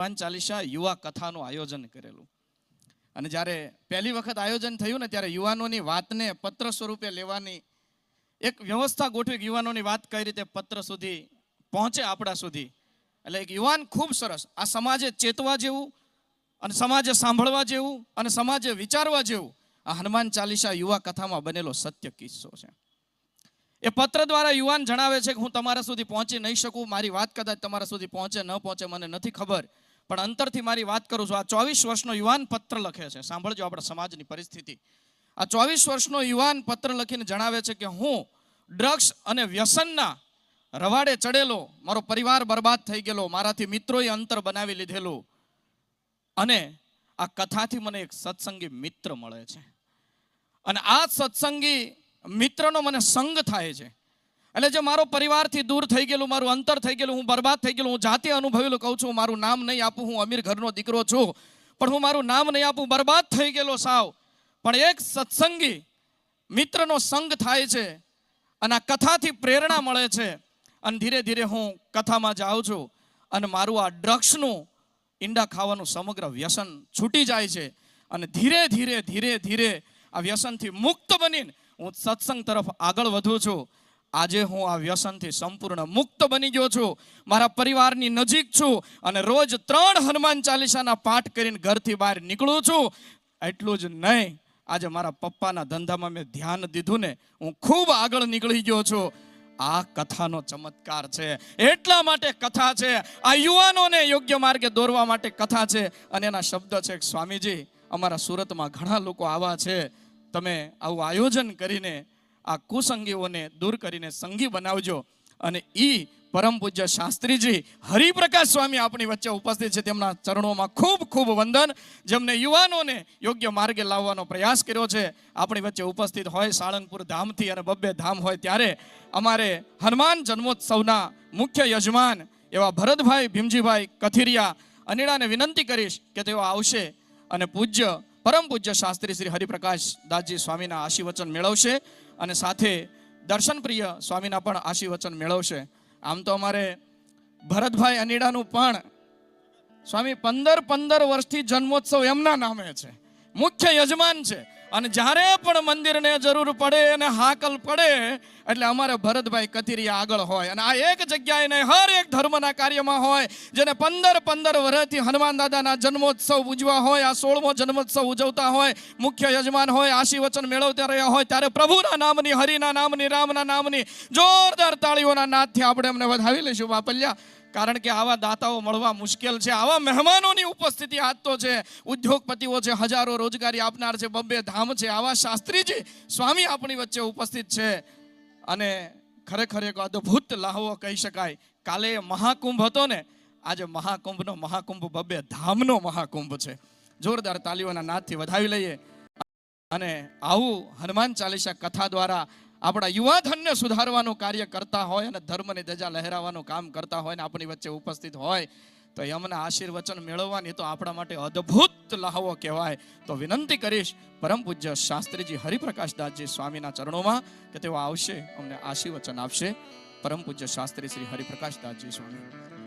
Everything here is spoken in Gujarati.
હનુમાન ચાલીસા યુવા કથાનું આયોજન કરેલું. અને જ્યારે પહેલી વખત આયોજન થયું ને ત્યારે યુવાનોની વાતને પત્ર સ્વરૂપે લેવાની એક વ્યવસ્થા ગોઠવી યુવાનોની વાત કઈ રીતે પત્ર સુધી પહોંચે આપણા સુધી. એટલે એક યુવાન ખૂબ સરસ. આ સમાજે ચેતવા જેવું અને સમાજે સાંભળવા જેવું અને સમાજે વિચારવા જેવું આ હનુમાન ચાલીસા યુવા કથામાં બનેલો સત્ય કિસ્સો છે. એ પત્ર દ્વારા યુવાન જણાવે છે કે હું તમારા સુધી પહોંચી નહીં શકું, મારી વાત કદાચ તમારા સુધી પહોંચે, ન પહોંચે, મને નથી ખબર. પણ અંતરથી મારી વાત કરું છું. આ ચોવીસ વર્ષનો યુવાન પત્ર લખે છે. સાંભળજો આપણા સમાજની પરિસ્થિતિ. આ ચોવીસ વર્ષનો યુવાન પત્ર લખીને જણાવે છે કે હું ડ્રગ્સ અને વ્યસનના રવાડે ચડેલો, મારો પરિવાર બરબાદ થઈ ગયેલો, મારાથી મિત્રોએ અંતર બનાવી લીધેલું અને આ કથાથી મને એક સત્સંગી મિત્ર મળે છે. અને આ સત્સંગી મિત્રનો મને સંગ થાય છે. એટલે જે મારો પરિવારથી દૂર થઈ ગયેલું, મારું અંતર થઈ ગયેલું, હું બરબાદ થઈ ગયેલું, હું જાતે અનુભવેલું કહું છું મારું નામ નહીં આપું, હું અમીર ઘરનો દીકરો છું, પણ હું મારું નામ નહીં આપું, બરબાદ થઈ ગયેલો સાવ. પણ એક સત્સંગી મિત્રનો સંગ થાય છે અને આ કથાથી પ્રેરણા મળે છે અને ધીરે ધીરે હું કથામાં જાઉં છું અને મારું આ ડ્રગ્સનું ઈંડા ખાવાનું સમગ્ર વ્યસન છૂટી જાય છે અને ધીરે ધીરે ધીરે ધીરે આ વ્યસનથી મુક્ત બનીને હું સત્સંગ તરફ આગળ વધું છું. આજે હું આ વ્યસનથી સંપૂર્ણ મુક્ત બની ગયો છું. મારા પરિવારની નજીક છું અને રોજ ત્રણ હનુમાન ચાલીસાના પાઠ કરીને ઘરથી બહાર નીકળું છું. એટલું જ નહીં, આજે મારા પપ્પાના ધંધામાં મેં ધ્યાન દીધું ને, હું ખૂબ આગળ નીકળી ગયો છું. આ કથાનો ચમત્કાર છે. એટલા માટે કથા છે. આ યુવાનોને યોગ્ય માર્ગે દોરવા માટે કથા છે. અને એના શબ્દ છે સ્વામીજી, અમારા સુરતમાં ઘણા લોકો આવા છે. તમે આવું આયોજન કરીને આ કુસંગીઓને દૂર કરીને સંગી બનાવજો અને ઈ પરમ પૂજ્ય શાસ્ત્રીજી હરિપ્રકાશ સ્વામી આપણી વચ્ચે ઉપસ્થિત છે તેમના ચરણોમાં ખૂબ ખૂબ વંદન. જેમને યુવાનોને યોગ્ય માર્ગે લાવવાનો પ્રયાસ કર્યો છે. આપણી વચ્ચે ઉપસ્થિત હોય સાળંગપુર ધામથી અને બબ્બે ધામ હોય ત્યારે અમારે હનુમાન જન્મોત્સવના મુખ્ય યજમાન એવા ભરતભાઈ ભીમજીભાઈ કથિરિયા અનિડાને વિનંતી કરીશ કે તેઓ આવશે અને પૂજ્ય પરમ પૂજ્ય શાસ્ત્રી શ્રી હરિપ્રકાશ દાસજી સ્વામીના આશીર્વચન મેળવશે. અને સાથે દર્શનપ્રિય સ્વામીના પણ આશીર્વચન મેળવશે. આમ તો અમારે ભરતભાઈ અનીડાનું પણ સ્વામી પંદર પંદર વર્ષથી જન્મોત્સવ એમના નામે છે. મુખ્ય યજમાન છે. અને જ્યારે પણ મંદિરને જરૂર પડે અને હાકલ પડે, એટલે અમારે ભરતભાઈ કથિરિયા આગળ હોય. અને આ એક જગ્યાએ નહીં, હર એક ધર્મના કાર્યમાં હોય, જેને પંદર પંદર વર્ષથી હનુમાન દાદાના જન્મોત્સવ ઉજવા હોય, આ સોળમો જન્મોત્સવ ઉજવતા હોય, મુખ્ય યજમાન હોય, આશીવચન મેળવતા રહ્યા હોય, ત્યારે પ્રભુના નામની, હરિના નામની, રામના નામની જોરદાર તાળીઓના નાદથી આપણે એમને વધાવી લઈશું. બાપલ્યા કારણ કે આવા દાતાઓ મળવા મુશ્કેલ છે. આવા મહેમાનોની ઉપસ્થિતિ આજ તો છે. ઉદ્યોગપતિઓ છે, હજારો રોજગારી આપનાર છે, બબ્બે ધામ છે. આવા શાસ્ત્રીજી સ્વામી આપણી વચ્ચે ઉપસ્થિત છે. અને ખરેખર એક અદ્ભુત લાહવો કહી શકાય. કાલે મહાકુંભ હતો ને, આજે મહાકુંભનો મહાકુંભ, બબ્બે ધામનો મહાકુંભ છે. જોરદાર તાલીઓના નાદથી વધાવી લઈએ. અને આવું હનુમાન ચાલીસા કથા દ્વારા આપણા યુવાધનને સુધારવાનું કાર્ય કરતા હોય અને ધર્મની ધજા લહેરાવાનું કામ કરતા હોય ને આપણી વચ્ચે ઉપસ્થિત હોય, તો એમના આશીર્વચન મેળવવાની તો આપણા માટે અદ્ભુત લહાવો કહેવાય. તો વિનંતી કરીશ પરમ પૂજ્ય શાસ્ત્રીજી હરિપ્રકાશદાસજી સ્વામીના ચરણોમાં કે તેઓ આવશે, અમને આશીર્વચન આપશે. પરમ પૂજ્ય શાસ્ત્રી શ્રી હરિપ્રકાશદાસજી સ્વામી.